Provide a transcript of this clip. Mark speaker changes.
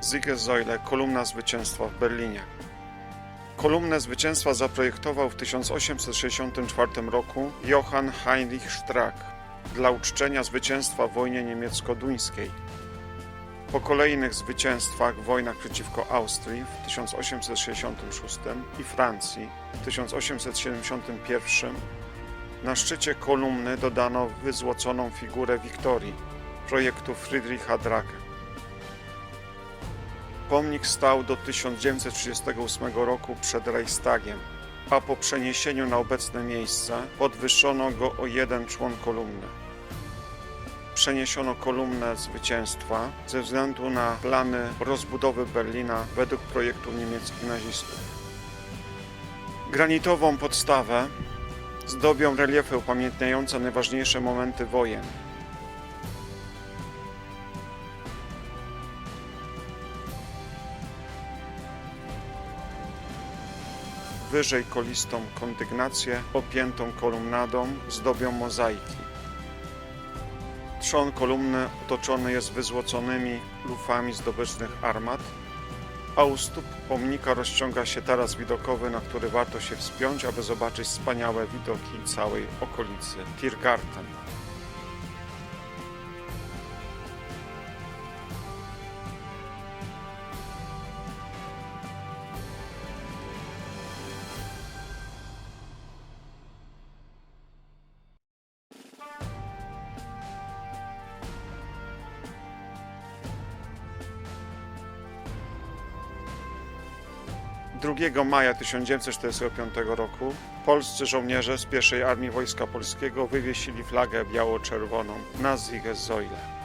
Speaker 1: Siegessäule, kolumna zwycięstwa w Berlinie. Kolumnę zwycięstwa zaprojektował w 1864 roku Johann Heinrich Strack dla uczczenia zwycięstwa w wojnie niemiecko-duńskiej. Po kolejnych zwycięstwach w wojnach przeciwko Austrii w 1866 i Francji w 1871 na szczycie kolumny dodano wyzłoconą figurę Wiktorii projektu Friedricha Drake. Pomnik stał do 1938 roku przed Reichstagiem, a po przeniesieniu na obecne miejsce podwyższono go o jeden człon kolumny. Przeniesiono kolumnę zwycięstwa ze względu na plany rozbudowy Berlina według projektu niemieckich nazistów. Granitową podstawę zdobią reliefy upamiętniające najważniejsze momenty wojen. Wyżej kolistą kondygnację opiętą kolumnadą zdobią mozaiki. Trzon kolumny otoczony jest wyzłoconymi lufami zdobycznych armat, a u stóp pomnika rozciąga się taras widokowy, na który warto się wspiąć, aby zobaczyć wspaniałe widoki całej okolicy Tiergarten. Drugiego maja 1945 roku polscy żołnierze z pierwszej Armii Wojska Polskiego wywiesili flagę biało-czerwoną na Siegessäule.